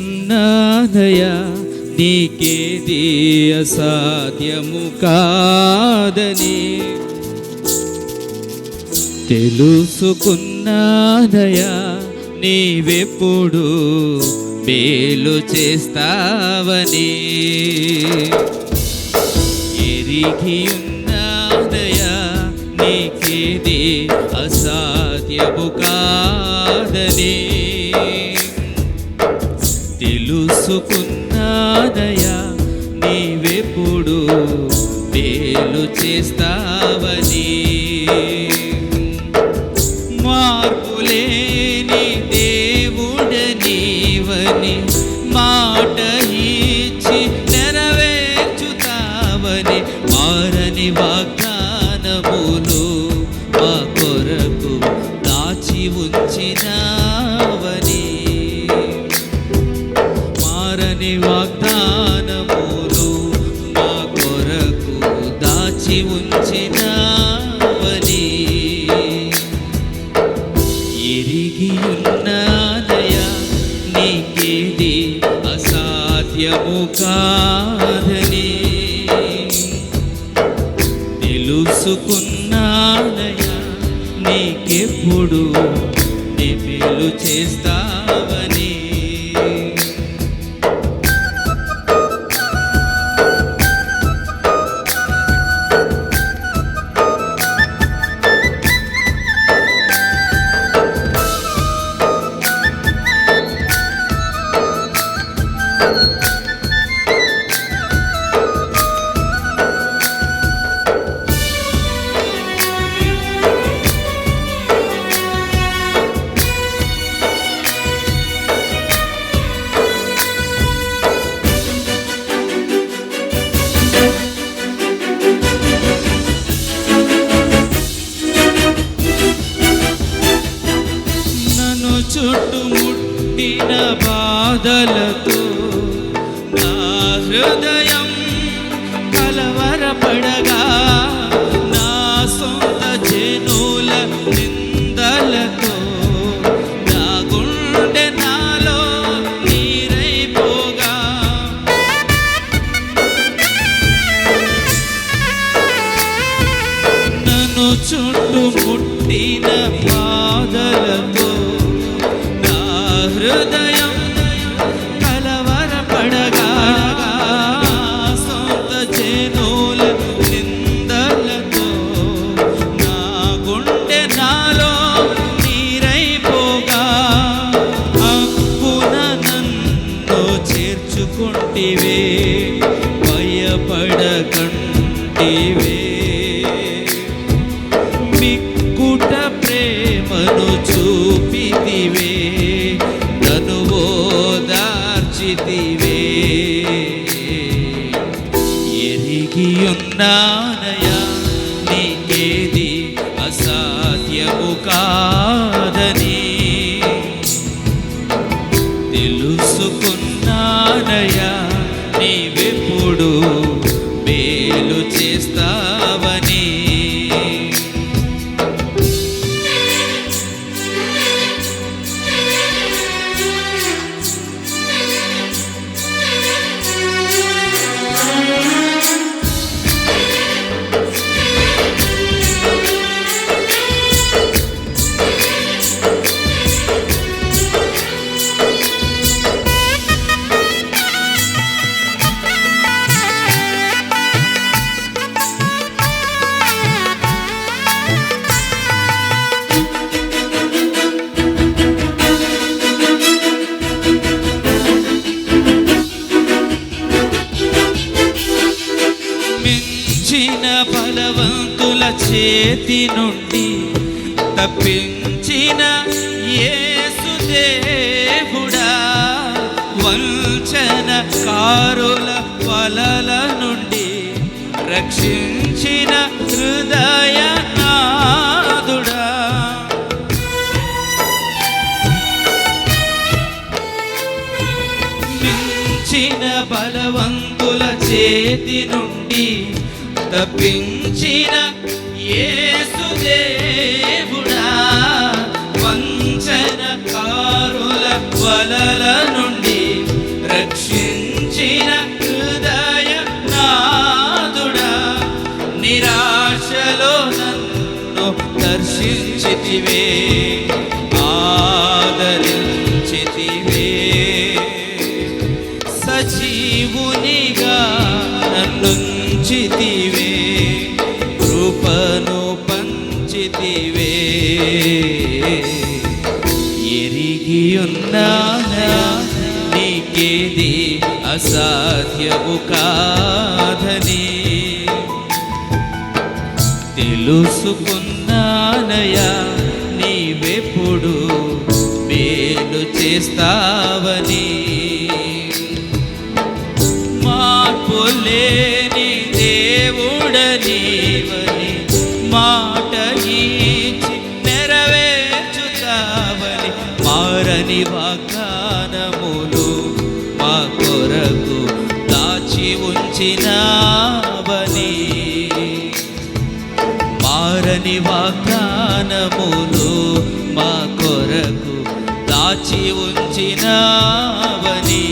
దిగియున్నానయా నీకేది అసాధ్యము కాదని తెలుసుకున్నానయా నీవెప్పుడు మేలు చేస్తావని ఎరిగి ఉన్నానయా నీకేది అసాధ్యము కాదని. తెలుసుకున్నానయా నీవెప్పుడు మేలు చేస్తావని. తెలుసుకున్నానయా నీకెప్పుడు నిమిలు చేస్తా బాధలతో నా హృదయం కలవరపడగా నా సొంత జనుల నిందలతో నా గుండె నాలో నీరైపోగా. నన్ను చుట్టుముట్టిన బాధలతో నా హృదయం నాలో నీరైపోగా అప్పున నన్ను చేర్చుకుంటివే భయపడకంటివే. మిక్కుట ప్రేమను చూపితివే నన్ను ఓదార్చితివే. ఎరిగి ఉన్నానయా చేతి నుండి తప్పించిన ఏసుదేవుడా వంచన కారుల వలల నుండి రక్షించిన హృదయ మించిన బలవంతుల చేతి నుండి తప్పించిన యేసుదేవుడా వంచన కారుల వలల నుండి రక్షించిన హృదయ నాదుడా నిరాశలో నన్ను దర్శించితివే. ఆదరించితివే చేతివే. ఎరిగి ఉన్నానా నీకేది అసాధ్యము కాదని. తెలుసుకున్నానయా నీవెప్పుడు మేలు చేస్తావని. మార్పు లేని దేవుడనీవని మా ఇచ్చి నెరవేర్చుతావని మారని వాగ్దానములు మా కొరకు దాచి ఉంచినావని మారని వాగ్దానములు మా కొరకు దాచి ఉంచినావని